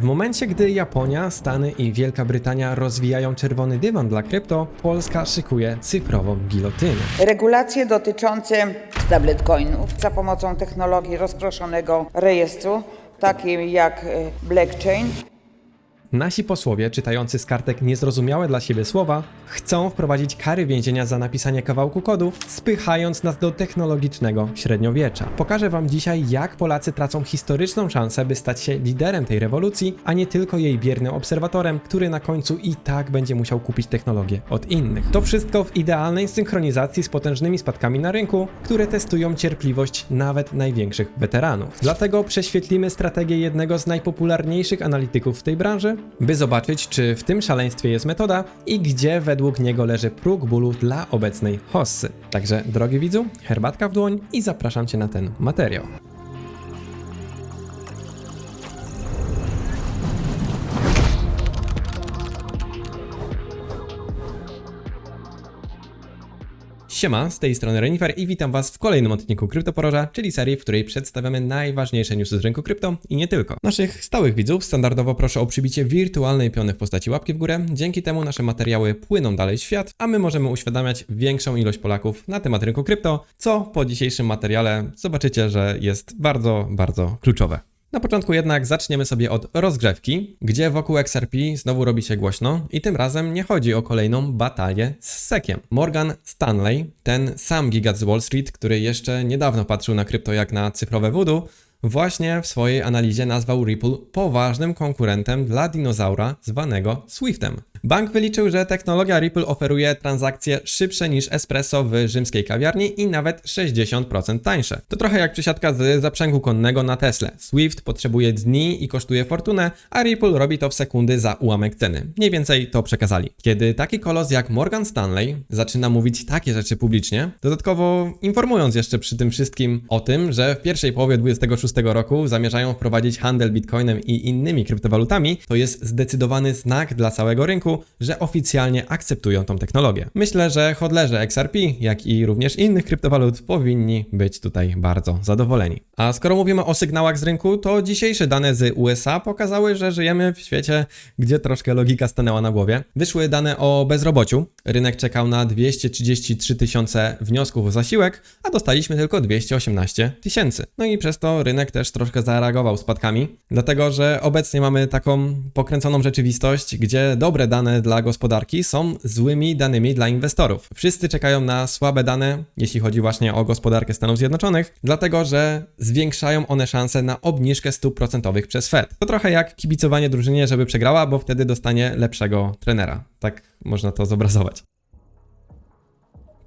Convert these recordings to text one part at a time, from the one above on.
W momencie, gdy Japonia, Stany i Wielka Brytania rozwijają czerwony dywan dla krypto, Polska szykuje cyfrową gilotynę. Regulacje dotyczące stablecoinów za pomocą technologii rozproszonego rejestru, takiej jak e, blockchain, Nasi posłowie, czytający z kartek niezrozumiałe dla siebie słowa, chcą wprowadzić kary więzienia za napisanie kawałku kodu, spychając nas do technologicznego średniowiecza. Pokażę Wam dzisiaj, jak Polacy tracą historyczną szansę, by stać się liderem tej rewolucji, a nie tylko jej biernym obserwatorem, który na końcu i tak będzie musiał kupić technologię od innych. To wszystko w idealnej synchronizacji z potężnymi spadkami na rynku, które testują cierpliwość nawet największych weteranów. Dlatego prześwietlimy strategię jednego z najpopularniejszych analityków w tej branży, by zobaczyć, czy w tym szaleństwie jest metoda i gdzie według niego leży próg bólu dla obecnej hossy. Także, drogi widzu, herbatka w dłoń i zapraszam Cię na ten materiał. Siema, z tej strony Renifer i witam Was w kolejnym odcinku Kryptoporoża, czyli serii, w której przedstawiamy najważniejsze newsy z rynku krypto i nie tylko. Naszych stałych widzów standardowo proszę o przybicie wirtualnej piony w postaci łapki w górę, dzięki temu nasze materiały płyną dalej w świat, a my możemy uświadamiać większą ilość Polaków na temat rynku krypto, co po dzisiejszym materiale zobaczycie, że jest bardzo, bardzo kluczowe. Na początku jednak zaczniemy sobie od rozgrzewki, gdzie wokół XRP znowu robi się głośno i tym razem nie chodzi o kolejną batalię z sekiem. Morgan Stanley, ten sam gigat z Wall Street, który jeszcze niedawno patrzył na krypto jak na cyfrowe voodoo, właśnie w swojej analizie nazwał Ripple poważnym konkurentem dla dinozaura zwanego Swiftem. Bank wyliczył, że technologia Ripple oferuje transakcje szybsze niż espresso w rzymskiej kawiarni i nawet 60% tańsze. To trochę jak przesiadka z zaprzęgu konnego na Tesla. Swift potrzebuje dni i kosztuje fortunę, a Ripple robi to w sekundy za ułamek ceny. Mniej więcej to przekazali. Kiedy taki kolos jak Morgan Stanley zaczyna mówić takie rzeczy publicznie, dodatkowo informując jeszcze przy tym wszystkim o tym, że w pierwszej połowie 2026 roku zamierzają wprowadzić handel bitcoinem i innymi kryptowalutami, to jest zdecydowany znak dla całego rynku, że oficjalnie akceptują tą technologię. Myślę, że hodlerze XRP, jak i również innych kryptowalut powinni być tutaj bardzo zadowoleni. A skoro mówimy o sygnałach z rynku, to dzisiejsze dane z USA pokazały, że żyjemy w świecie, gdzie troszkę logika stanęła na głowie. Wyszły dane o bezrobociu. Rynek czekał na 233 tysiące wniosków o zasiłek, a dostaliśmy tylko 218 tysięcy. No i przez to rynek też troszkę zareagował spadkami, dlatego że obecnie mamy taką pokręconą rzeczywistość, gdzie dobre dane dla gospodarki są złymi danymi dla inwestorów. Wszyscy czekają na słabe dane, jeśli chodzi właśnie o gospodarkę Stanów Zjednoczonych, dlatego że zwiększają one szanse na obniżkę stóp procentowych przez Fed. To trochę jak kibicowanie drużynie, żeby przegrała, bo wtedy dostanie lepszego trenera. Tak można to zobrazować.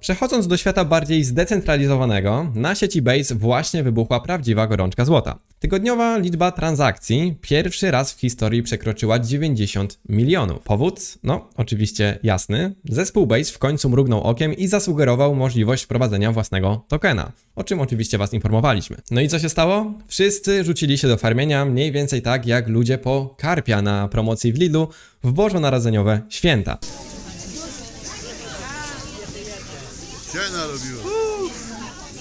Przechodząc do świata bardziej zdecentralizowanego, na sieci Base właśnie wybuchła prawdziwa gorączka złota. Tygodniowa liczba transakcji pierwszy raz w historii przekroczyła 90 milionów. Powód? No, oczywiście jasny. Zespół Base w końcu mrugnął okiem i zasugerował możliwość wprowadzenia własnego tokena, o czym oczywiście Was informowaliśmy. No i co się stało? Wszyscy rzucili się do farmienia, mniej więcej tak jak ludzie po karpia na promocji w Lidlu w bożonarodzeniowe święta.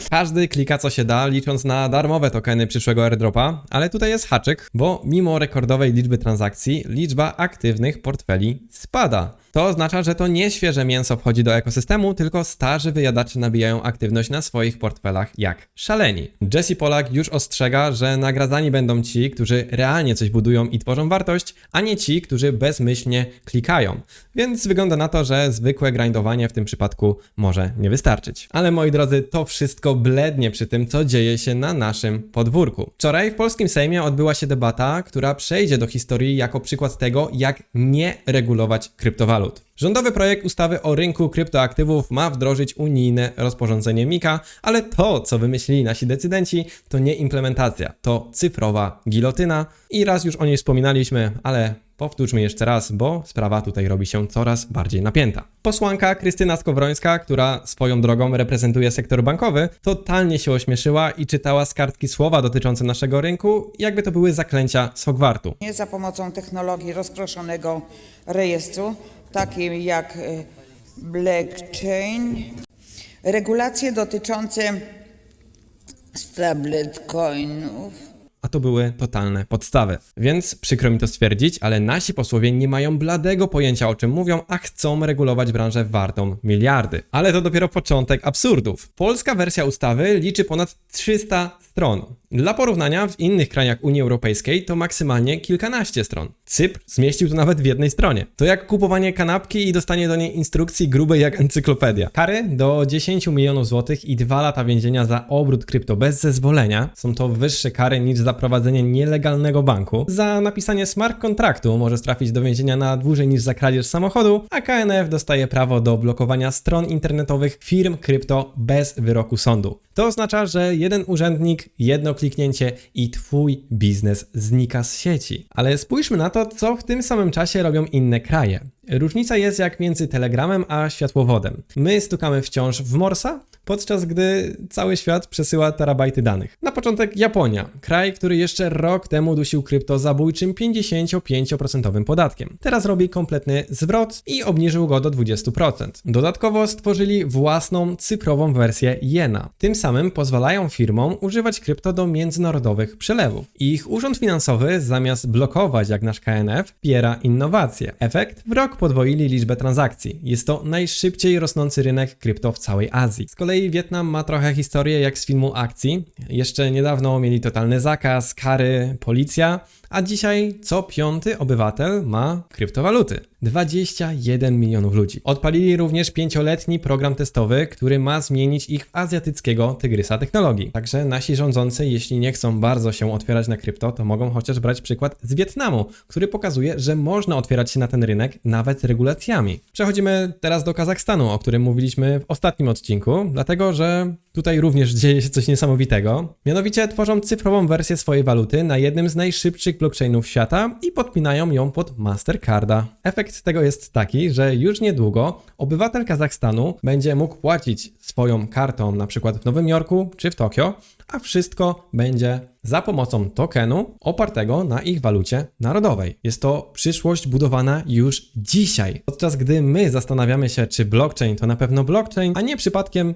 Każdy klika co się da, licząc na darmowe tokeny przyszłego airdropa, ale tutaj jest haczyk, bo mimo rekordowej liczby transakcji, liczba aktywnych portfeli spada. To oznacza, że to nie świeże mięso wchodzi do ekosystemu, tylko starzy wyjadacze nabijają aktywność na swoich portfelach jak szaleni. Jesse Polak już ostrzega, że nagradzani będą ci, którzy realnie coś budują i tworzą wartość, a nie ci, którzy bezmyślnie klikają. Więc wygląda na to, że zwykłe grindowanie w tym przypadku może nie wystarczyć. Ale moi drodzy, to wszystko blednie przy tym, co dzieje się na naszym podwórku. Wczoraj w polskim Sejmie odbyła się debata, która przejdzie do historii jako przykład tego, jak nie regulować kryptowalut. Rządowy projekt ustawy o rynku kryptoaktywów ma wdrożyć unijne rozporządzenie MiCA, ale to, co wymyślili nasi decydenci, to nie implementacja, to cyfrowa gilotyna i raz już o niej wspominaliśmy, ale powtórzmy jeszcze raz, bo sprawa tutaj robi się coraz bardziej napięta. Posłanka Krystyna Skowrońska, która swoją drogą reprezentuje sektor bankowy, totalnie się ośmieszyła i czytała z kartki słowa dotyczące naszego rynku, jakby to były zaklęcia z Hogwartu. nie za pomocą technologii rozproszonego rejestru, takiej jak e, blockchain, regulacje dotyczące stablecoinów, a to były totalne podstawy. Więc przykro mi to stwierdzić, ale nasi posłowie nie mają bladego pojęcia o czym mówią, a chcą regulować branżę wartą miliardy. Ale to dopiero początek absurdów. Polska wersja ustawy liczy ponad 300 stron. Dla porównania w innych krajach Unii Europejskiej to maksymalnie kilkanaście stron. Cypr zmieścił to nawet w jednej stronie. To jak kupowanie kanapki i dostanie do niej instrukcji grubej jak encyklopedia. Kary do 10 milionów złotych i 2 lata więzienia za obrót krypto bez zezwolenia. Są to wyższe kary niż za prowadzenie nielegalnego banku. Za napisanie smart kontraktu może trafić do więzienia na dłużej niż za kradzież samochodu, a KNF dostaje prawo do blokowania stron internetowych firm krypto bez wyroku sądu. To oznacza, że jeden urzędnik, jedno kliknięcie i twój biznes znika z sieci. Ale spójrzmy na to, co w tym samym czasie robią inne kraje. Różnica jest jak między telegramem a światłowodem. My stukamy wciąż w Morsa, podczas gdy cały świat przesyła terabajty danych. Na początek Japonia, kraj, który jeszcze rok temu dusił krypto zabójczym 55% podatkiem. Teraz robi kompletny zwrot i obniżył go do 20%. Dodatkowo stworzyli własną cyfrową wersję Jena. Tym samym pozwalają firmom używać krypto do międzynarodowych przelewów. Ich urząd finansowy zamiast blokować jak nasz KNF, wspiera innowacje. Efekt? W rok podwoili liczbę transakcji. Jest to najszybciej rosnący rynek krypto w całej Azji. Z kolei Wietnam ma trochę historię jak z filmu akcji. Jeszcze niedawno mieli totalny zakaz, kary, policja, a dzisiaj co piąty obywatel ma kryptowaluty. 21 milionów ludzi. Odpalili również pięcioletni program testowy, który ma zmienić ich w azjatyckiego tygrysa technologii. Także nasi rządzący, jeśli nie chcą bardzo się otwierać na krypto, to mogą chociaż brać przykład z Wietnamu, który pokazuje, że można otwierać się na ten rynek nawet regulacjami. Przechodzimy teraz do Kazachstanu, o którym mówiliśmy w ostatnim odcinku, dlatego że tutaj również dzieje się coś niesamowitego. Mianowicie tworzą cyfrową wersję swojej waluty na jednym z najszybszych blockchainów świata i podpinają ją pod Mastercarda. Efekt tego jest taki, że już niedługo obywatel Kazachstanu będzie mógł płacić swoją kartą na przykład w Nowym Jorku czy w Tokio, a wszystko będzie za pomocą tokenu opartego na ich walucie narodowej. Jest to przyszłość budowana już dzisiaj. Podczas gdy my zastanawiamy się, czy blockchain to na pewno blockchain, a nie przypadkiem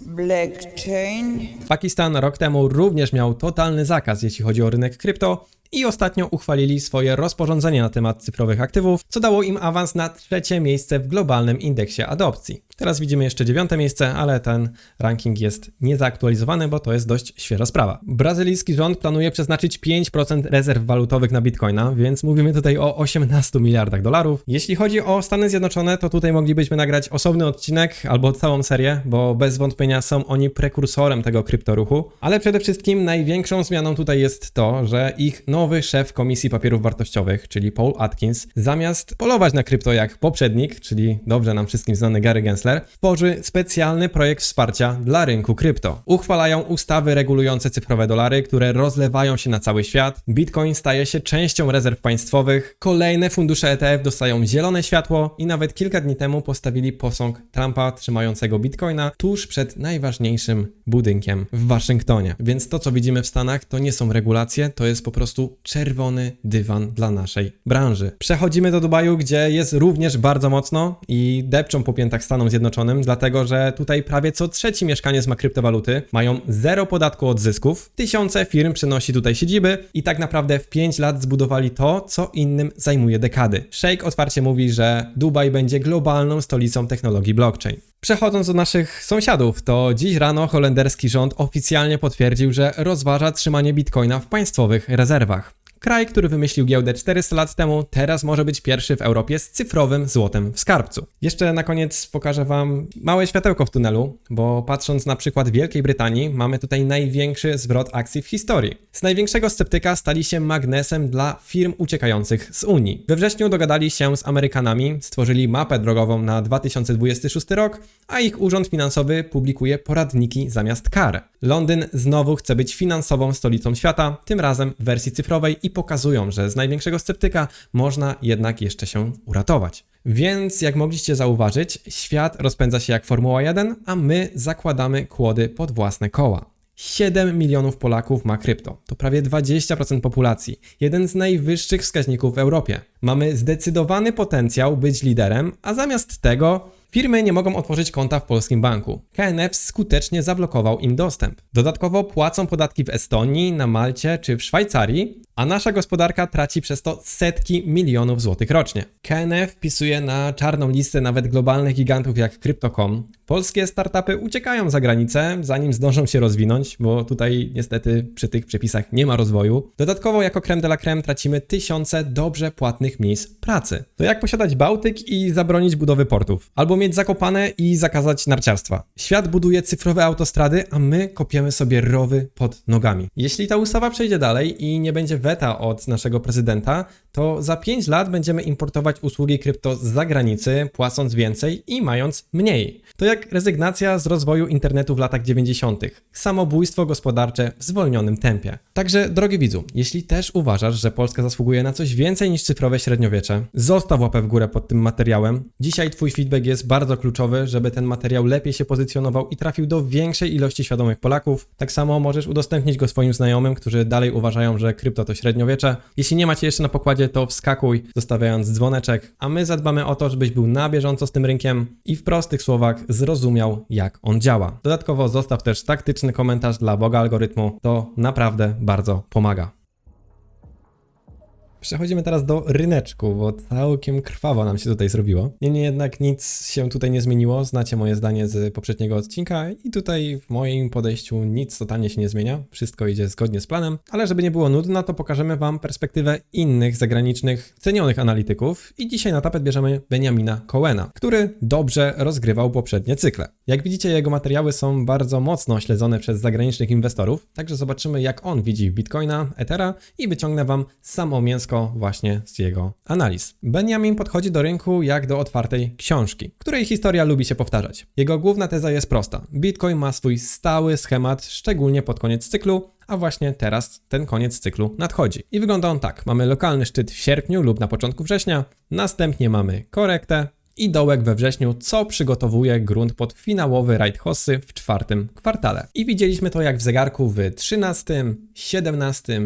Blockchain. Pakistan rok temu również miał totalny zakaz, jeśli chodzi o rynek krypto. I ostatnio uchwalili swoje rozporządzenie na temat cyfrowych aktywów, co dało im awans na trzecie miejsce w globalnym indeksie adopcji. Teraz widzimy jeszcze dziewiąte miejsce, ale ten ranking jest niezaaktualizowany, bo to jest dość świeża sprawa. Brazylijski rząd planuje przeznaczyć 5% rezerw walutowych na bitcoina, więc mówimy tutaj o 18 miliardach dolarów. Jeśli chodzi o Stany Zjednoczone, to tutaj moglibyśmy nagrać osobny odcinek albo całą serię, bo bez wątpienia są oni prekursorem tego kryptoruchu. Ale przede wszystkim największą zmianą tutaj jest to, że ich nowy szef Komisji Papierów Wartościowych, czyli Paul Atkins, zamiast polować na krypto jak poprzednik, czyli dobrze nam wszystkim znany Gary Gensler, tworzy specjalny projekt wsparcia dla rynku krypto. Uchwalają ustawy regulujące cyfrowe dolary, które rozlewają się na cały świat. Bitcoin staje się częścią rezerw państwowych. Kolejne fundusze ETF dostają zielone światło i nawet kilka dni temu postawili posąg Trumpa trzymającego Bitcoina tuż przed najważniejszym budynkiem w Waszyngtonie. Więc to, co widzimy w Stanach, to nie są regulacje, to jest po prostu czerwony dywan dla naszej branży. Przechodzimy do Dubaju, gdzie jest również bardzo mocno i depczą po piętach Stanom Zjednoczonym, dlatego że tutaj prawie co trzeci mieszkaniec ma kryptowaluty, mają zero podatku od zysków, tysiące firm przenosi tutaj siedziby i tak naprawdę w 5 lat zbudowali to, co innym zajmuje dekady. Sheikh otwarcie mówi, że Dubaj będzie globalną stolicą technologii blockchain. Przechodząc do naszych sąsiadów, to dziś rano holenderski rząd oficjalnie potwierdził, że rozważa trzymanie bitcoina w państwowych rezerwach. Kraj, który wymyślił giełdę 400 lat temu, teraz może być pierwszy w Europie z cyfrowym złotem w skarbcu. Jeszcze na koniec pokażę Wam małe światełko w tunelu, bo patrząc na przykład Wielkiej Brytanii, mamy tutaj największy zwrot akcji w historii. Z największego sceptyka stali się magnesem dla firm uciekających z Unii. We wrześniu dogadali się z Amerykanami, stworzyli mapę drogową na 2026 rok, a ich urząd finansowy publikuje poradniki zamiast kar. Londyn znowu chce być finansową stolicą świata, tym razem w wersji cyfrowej i pokazują, że z największego sceptyka można jednak jeszcze się uratować. Więc jak mogliście zauważyć, świat rozpędza się jak Formuła 1, a my zakładamy kłody pod własne koła. 7 milionów Polaków ma krypto. To prawie 20% populacji. Jeden z najwyższych wskaźników w Europie. Mamy zdecydowany potencjał być liderem, a zamiast tego Firmy nie mogą otworzyć konta w polskim banku. KNF skutecznie zablokował im dostęp. Dodatkowo płacą podatki w Estonii, na Malcie czy w Szwajcarii, a nasza gospodarka traci przez to setki milionów złotych rocznie. KNF wpisuje na czarną listę nawet globalnych gigantów jak Crypto.com. Polskie startupy uciekają za granicę, zanim zdążą się rozwinąć, bo tutaj niestety przy tych przepisach nie ma rozwoju. Dodatkowo jako creme de la creme tracimy tysiące dobrze płatnych miejsc pracy. To jak posiadać Bałtyk i zabronić budowy portów? Albo mieć zakopane i zakazać narciarstwa. Świat buduje cyfrowe autostrady, a my kopiemy sobie rowy pod nogami. Jeśli ta ustawa przejdzie dalej i nie będzie weta od naszego prezydenta, to za 5 lat będziemy importować usługi krypto z zagranicy, płacąc więcej i mając mniej. To jak rezygnacja z rozwoju internetu w latach 90., samobójstwo gospodarcze w zwolnionym tempie. Także, drogi widzu, jeśli też uważasz, że Polska zasługuje na coś więcej niż cyfrowe średniowiecze, zostaw łapę w górę pod tym materiałem. Dzisiaj Twój feedback jest bardzo kluczowy, żeby ten materiał lepiej się pozycjonował i trafił do większej ilości świadomych Polaków. Tak samo możesz udostępnić go swoim znajomym, którzy dalej uważają, że krypto to średniowiecze. Jeśli nie macie jeszcze na pokładzie, to wskakuj, zostawiając dzwoneczek, a my zadbamy o to, żebyś był na bieżąco z tym rynkiem i w prostych słowach zrozumiał, jak on działa. Dodatkowo zostaw też taktyczny komentarz dla Boga algorytmu, to naprawdę bardzo pomaga. Przechodzimy teraz do ryneczku, bo całkiem krwawo nam się tutaj zrobiło. Niemniej jednak nic się tutaj nie zmieniło. Znacie moje zdanie z poprzedniego odcinka i tutaj w moim podejściu nic totalnie się nie zmienia. Wszystko idzie zgodnie z planem, ale żeby nie było nudno, to pokażemy Wam perspektywę innych zagranicznych, cenionych analityków i dzisiaj na tapet bierzemy Benjamina Cohena, który dobrze rozgrywał poprzednie cykle. Jak widzicie, jego materiały są bardzo mocno śledzone przez zagranicznych inwestorów, także zobaczymy jak on widzi Bitcoina, Ethera i wyciągnę Wam samo mięsko właśnie z jego analiz. Benjamin podchodzi do rynku jak do otwartej książki, której historia lubi się powtarzać. Jego główna teza jest prosta. Bitcoin ma swój stały schemat, szczególnie pod koniec cyklu, a właśnie teraz ten koniec cyklu nadchodzi. I wygląda on tak. Mamy lokalny szczyt w sierpniu lub na początku września, następnie mamy korektę, i dołek we wrześniu, co przygotowuje grunt pod finałowy rajd hossy w czwartym kwartale. I widzieliśmy to jak w zegarku w 13, 17,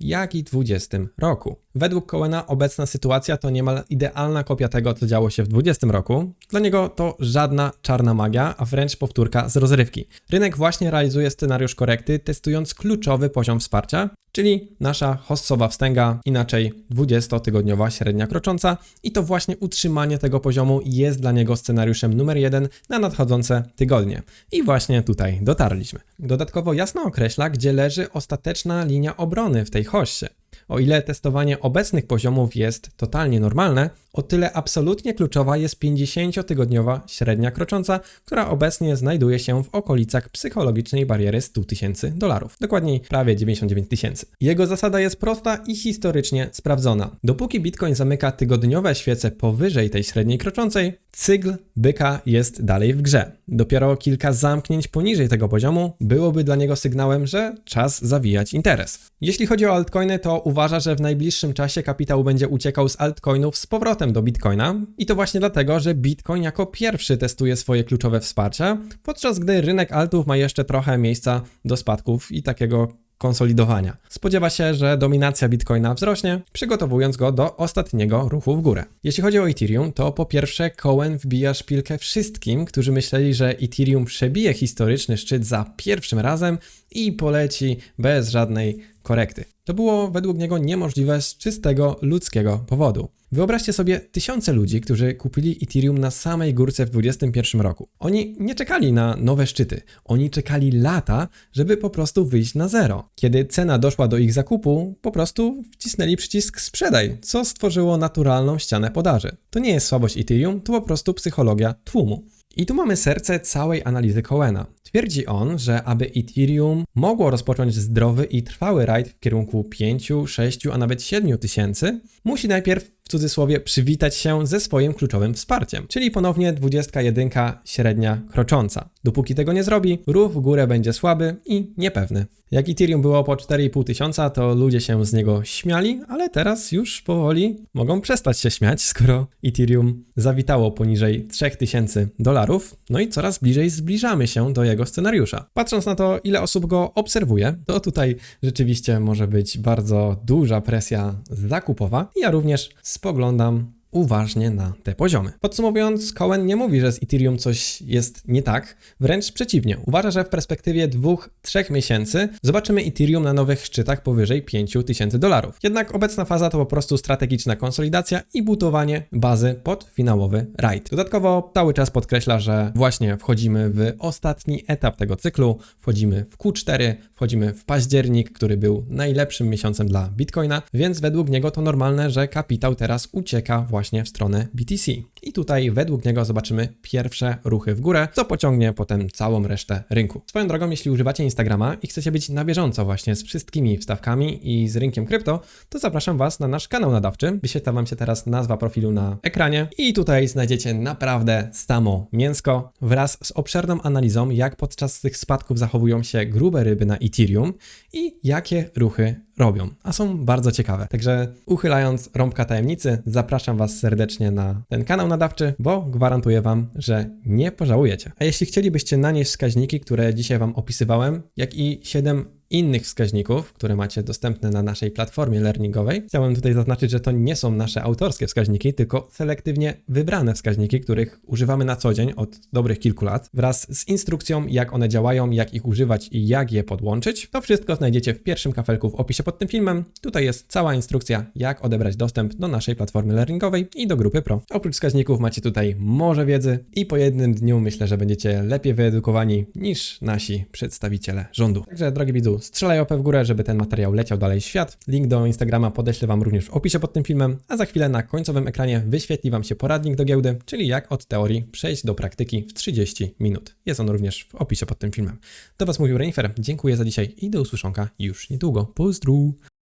jak i 20 roku. Według Coena obecna sytuacja to niemal idealna kopia tego, co działo się w 20 roku. Dla niego to żadna czarna magia, a wręcz powtórka z rozrywki. Rynek właśnie realizuje scenariusz korekty, testując kluczowy poziom wsparcia, czyli nasza hossowa wstęga, inaczej 20-tygodniowa średnia krocząca i to właśnie utrzymanie tego poziomu jest dla niego scenariuszem numer jeden na nadchodzące tygodnie. I właśnie tutaj dotarliśmy. Dodatkowo jasno określa, gdzie leży ostateczna linia obrony w tej hossie. O ile testowanie obecnych poziomów jest totalnie normalne, o tyle absolutnie kluczowa jest 50-tygodniowa średnia krocząca, która obecnie znajduje się w okolicach psychologicznej bariery 100 tysięcy dolarów. Dokładniej prawie 99 tysięcy. Jego zasada jest prosta i historycznie sprawdzona. Dopóki Bitcoin zamyka tygodniowe świece powyżej tej średniej kroczącej, cykl byka jest dalej w grze. Dopiero kilka zamknięć poniżej tego poziomu byłoby dla niego sygnałem, że czas zawijać interes. Jeśli chodzi o altcoiny, to uważa, że w najbliższym czasie kapitał będzie uciekał z altcoinów z powrotem do Bitcoina i to właśnie dlatego, że Bitcoin jako pierwszy testuje swoje kluczowe wsparcia, podczas gdy rynek altów ma jeszcze trochę miejsca do spadków i takiego konsolidowania. Spodziewa się, że dominacja Bitcoina wzrośnie, przygotowując go do ostatniego ruchu w górę. Jeśli chodzi o Ethereum, to po pierwsze Cohen wbija szpilkę wszystkim, którzy myśleli, że Ethereum przebije historyczny szczyt za pierwszym razem i poleci bez żadnej korekty. To było według niego niemożliwe z czystego ludzkiego powodu. Wyobraźcie sobie tysiące ludzi, którzy kupili Ethereum na samej górce w 2021 roku. Oni nie czekali na nowe szczyty, oni czekali lata, żeby po prostu wyjść na zero. Kiedy cena doszła do ich zakupu, po prostu wcisnęli przycisk sprzedaj, co stworzyło naturalną ścianę podaży. To nie jest słabość Ethereum, to po prostu psychologia tłumu. I tu mamy serce całej analizy Coena. Twierdzi on, że aby Ethereum mogło rozpocząć zdrowy i trwały rajd w kierunku 5, 6, a nawet 7 tysięcy, musi najpierw w cudzysłowie przywitać się ze swoim kluczowym wsparciem, czyli ponownie 21 średnia krocząca. Dopóki tego nie zrobi, ruch w górę będzie słaby i niepewny. Jak Ethereum było po 4,5 tysiąca, to ludzie się z niego śmiali, ale teraz już powoli mogą przestać się śmiać, skoro Ethereum zawitało poniżej 3000 dolarów, no i coraz bliżej zbliżamy się do jego scenariusza. Patrząc na to, ile osób go obserwuje, to tutaj rzeczywiście może być bardzo duża presja zakupowa. Ja również spoglądam uważnie na te poziomy. Podsumowując, Cohen nie mówi, że z Ethereum coś jest nie tak, wręcz przeciwnie. Uważa, że w perspektywie dwóch, trzech miesięcy zobaczymy Ethereum na nowych szczytach powyżej 5000 dolarów. Jednak obecna faza to po prostu strategiczna konsolidacja i budowanie bazy pod finałowy rajd. Dodatkowo cały czas podkreśla, że właśnie wchodzimy w ostatni etap tego cyklu, wchodzimy w Q4, wchodzimy w październik, który był najlepszym miesiącem dla Bitcoina, więc według niego to normalne, że kapitał teraz ucieka właśnie w stronę BTC. I tutaj według niego zobaczymy pierwsze ruchy w górę, co pociągnie potem całą resztę rynku. Swoją drogą, jeśli używacie Instagrama i chcecie być na bieżąco właśnie z wszystkimi wstawkami i z rynkiem krypto, to zapraszam Was na nasz kanał nadawczy. Wyświetla Wam się teraz nazwa profilu na ekranie i tutaj znajdziecie naprawdę samo mięsko wraz z obszerną analizą, jak podczas tych spadków zachowują się grube ryby na Ethereum i jakie ruchy robią, a są bardzo ciekawe. Także uchylając rąbka tajemnicy, zapraszam Was serdecznie na ten kanał nadawczy, bo gwarantuję Wam, że nie pożałujecie. A jeśli chcielibyście nanieść wskaźniki, które dzisiaj Wam opisywałem, jak i 7 innych wskaźników, które macie dostępne na naszej platformie learningowej. Chciałem tutaj zaznaczyć, że to nie są nasze autorskie wskaźniki, tylko selektywnie wybrane wskaźniki, których używamy na co dzień od dobrych kilku lat, wraz z instrukcją, jak one działają, jak ich używać i jak je podłączyć. To wszystko znajdziecie w pierwszym kafelku w opisie pod tym filmem. Tutaj jest cała instrukcja, jak odebrać dostęp do naszej platformy learningowej i do grupy Pro. Oprócz wskaźników macie tutaj morze wiedzy i po jednym dniu myślę, że będziecie lepiej wyedukowani niż nasi przedstawiciele rządu. Także drogi widzu, strzelaj łapę w górę, żeby ten materiał leciał dalej w świat. Link do Instagrama podeślę Wam również w opisie pod tym filmem, a za chwilę na końcowym ekranie wyświetli Wam się poradnik do giełdy, czyli jak od teorii przejść do praktyki w 30 minut. Jest on również w opisie pod tym filmem. Do Was mówił Renifer, dziękuję za dzisiaj i do usłyszonka już niedługo. Pozdrów!